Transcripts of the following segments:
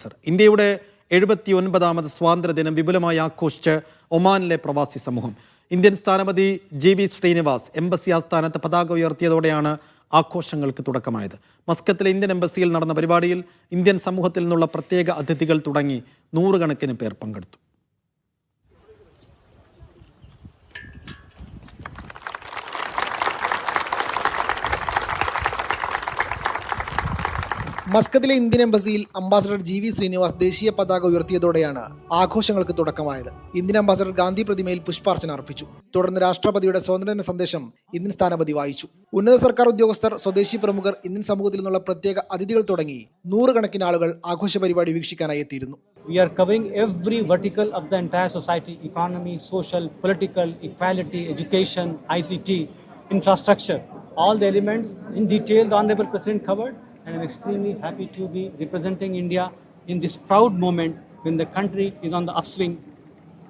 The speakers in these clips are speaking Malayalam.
സർ ഇന്ത്യയുടെ എഴുപത്തി ഒൻപതാമത് സ്വാതന്ത്ര്യദിനം വിപുലമായി ആഘോഷിച്ച് ഒമാനിലെ പ്രവാസി സമൂഹം. ഇന്ത്യൻ സ്ഥാനപതി ജി വി ശ്രീനിവാസ് എംബസി ആസ്ഥാനത്ത് പതാക ഉയർത്തിയതോടെയാണ് ആഘോഷങ്ങൾക്ക് തുടക്കമായത്. മസ്കത്തിലെ ഇന്ത്യൻ എംബസിയിൽ നടന്ന പരിപാടിയിൽ ഇന്ത്യൻ സമൂഹത്തിൽ നിന്നുള്ള പ്രത്യേക അതിഥികൾ തുടങ്ങി നൂറുകണക്കിന് പേർ പങ്കെടുത്തു. മസ്കത്തിലെ ഇന്ത്യൻ എംബസിയിൽ അംബാസഡർ ജി വി ശ്രീനിവാസ് ദേശീയ പതാക ഉയർത്തിയതോടെയാണ് ആഘോഷങ്ങൾക്ക് തുടക്കമായത്. ഇന്ത്യൻ അംബാസഡർ ഗാന്ധി പ്രതിമയിൽ പുഷ്പാർച്ചന അർപ്പിച്ചു. തുടർന്ന് രാഷ്ട്രപതിയുടെ സ്വാതന്ത്ര്യദിന സന്ദേശം ഇന്ത്യൻ സ്ഥാനപതി വായിച്ചു. ഉന്നത സർക്കാർ ഉദ്യോഗസ്ഥർ സ്വദേശി പ്രമുഖർ ഇന്ത്യൻ സമൂഹത്തിൽ നിന്നുള്ള പ്രത്യേക അതിഥികൾ തുടങ്ങി നൂറുകണക്കിന് ആളുകൾ ആഘോഷ പരിപാടി വീക്ഷിക്കാനായി എത്തിയിരുന്നു. We are covering every vertical of the entire society economy, social, political, equality, education, ICT, infrastructure. All the elements in detail the Honorable President covered, and I'm extremely happy to be representing India in this proud moment when the country is on the upswing,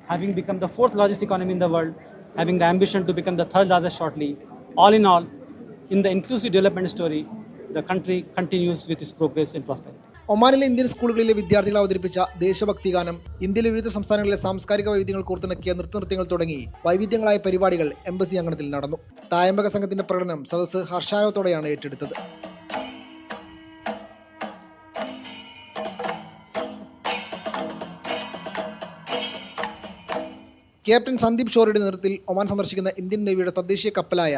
having become the fourth largest economy in the world, having the ambition to become the third largest shortly. All in all, in the inclusive development story, the country continues with its progress and prosperity. ഒമാനിലെ ഇന്ത്യൻ സ്കൂളുകളിലെ വിദ്യാർത്ഥികൾ അവതരിപ്പിച്ച ദേശഭക്തി ഗാനം ഇന്ത്യയിലെ വിവിധ സംസ്ഥാനങ്ങളിലെ സാംസ്കാരിക വൈവിധ്യങ്ങൾ കോർത്തിണക്കിയ നൃത്തനൃത്യങ്ങൾ തുടങ്ങി വൈവിധ്യങ്ങളായ പരിപാടികൾ എംബസി അങ്കണത്തിൽ നടന്നു തായമ്പക സംഘത്തിന്റെ പ്രകടനം സദസ്സ് ഹർഷാരവത്തോടെയാണ് ഏറ്റെടുത്തത് ക്യാപ്റ്റൻ സന്ദീപ് ഷോറിയുടെ നേതൃത്വത്തിൽ ഒമാൻ സന്ദർശിക്കുന്ന ഇന്ത്യൻ നേവിയുടെ തദ്ദേശീയ കപ്പലായ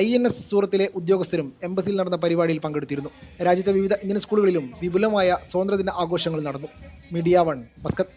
ഐ എൻ എസ് സൂറത്തിലെ ഉദ്യോഗസ്ഥരും എംബസിയിൽ നടന്ന പരിപാടിയിൽ പങ്കെടുത്തിരുന്നു. രാജ്യത്തെ വിവിധ ഇന്ത്യൻ സ്കൂളുകളിലും വിപുലമായ സ്വാതന്ത്ര്യദിന ആഘോഷങ്ങൾ നടന്നു. Media one Muscat.